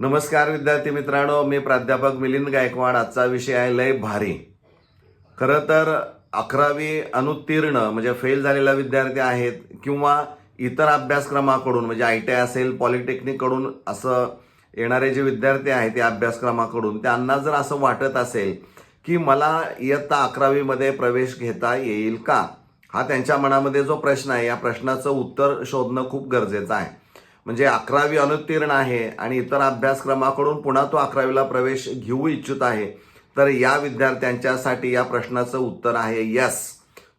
नमस्कार विद्यार्थी मित्रांनो मी प्राध्यापक मिलिंद गायकवाड. आजचा विषय आहे लय भारी. खरं तर अकरावी अनुत्तीर्ण म्हणजे फेल झालेला विद्यार्थी आहेत किंवा इतर अभ्यासक्रमाकडून म्हणजे आय टी आय असेल पॉलिटेक्निककडून असं येणारे जे विद्यार्थी आहेत या अभ्यासक्रमाकडून त्यांना जर असं वाटत असेल की मला इयत्ता अकरावीमध्ये प्रवेश घेता येईल का? हा त्यांच्या मनामध्ये जो प्रश्न आहे या प्रश्नाचं उत्तर शोधणं खूप गरजेचं आहे. म्हणजे अकरावी अनुत्तीर्ण आहे आणि इतर अभ्यासक्रमाकडून पुन्हा तो अकरावीला प्रवेश घेऊ इच्छित आहे. तर या विद्यार्थ्यांच्यासाठी या प्रश्नाचं उत्तर आहे यस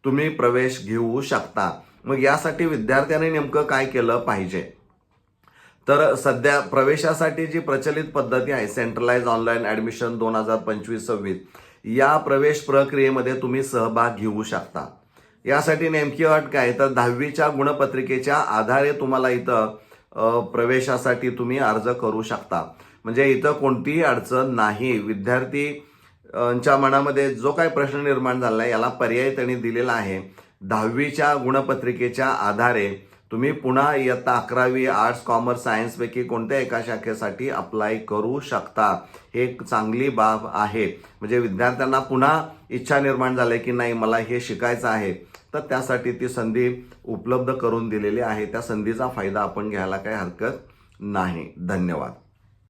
तुम्ही प्रवेश घेऊ शकता. मग यासाठी विद्यार्थ्यांनी नेमकं काय केलं पाहिजे? तर सध्या प्रवेशासाठी जी प्रचलित पद्धती आहे सेंट्रलाइज ऑनलाईन ऍडमिशन दोन हजार पंचवीस सव्वीस या प्रवेश प्रक्रियेमध्ये तुम्ही सहभाग घेऊ शकता. यासाठी नेमकी अट काय? तर दहावीच्या गुणपत्रिकेच्या आधारे तुम्हाला इथं प्रवेशासाठी तुम्ही अर्ज करू शकता. म्हणजे इथं कोणतीही अडचण नाही. विद्यार्थी च्या मनामध्ये जो काही प्रश्न निर्माण झाला आहे याला पर्याय त्यांनी दिलेला आहे. दहावीच्या गुणपत्रिकेच्या आधारे तुम्ही पुन्हा इयत्ता अकरावी आर्ट्स कॉमर्स सायन्सपैकी कोणत्या एका शाखेसाठी अप्लाय करू शकता? हे एक चांगली बाब आहे. म्हणजे विद्यार्थ्यांना पुन्हा इच्छा निर्माण झाली की नाही मला हे शिकायचं आहे तर त्यासाठी ती संधी उपलब्ध करून दिलेली आहे. त्या संधीचा फायदा आपण घ्यायला काही हरकत नाही. धन्यवाद.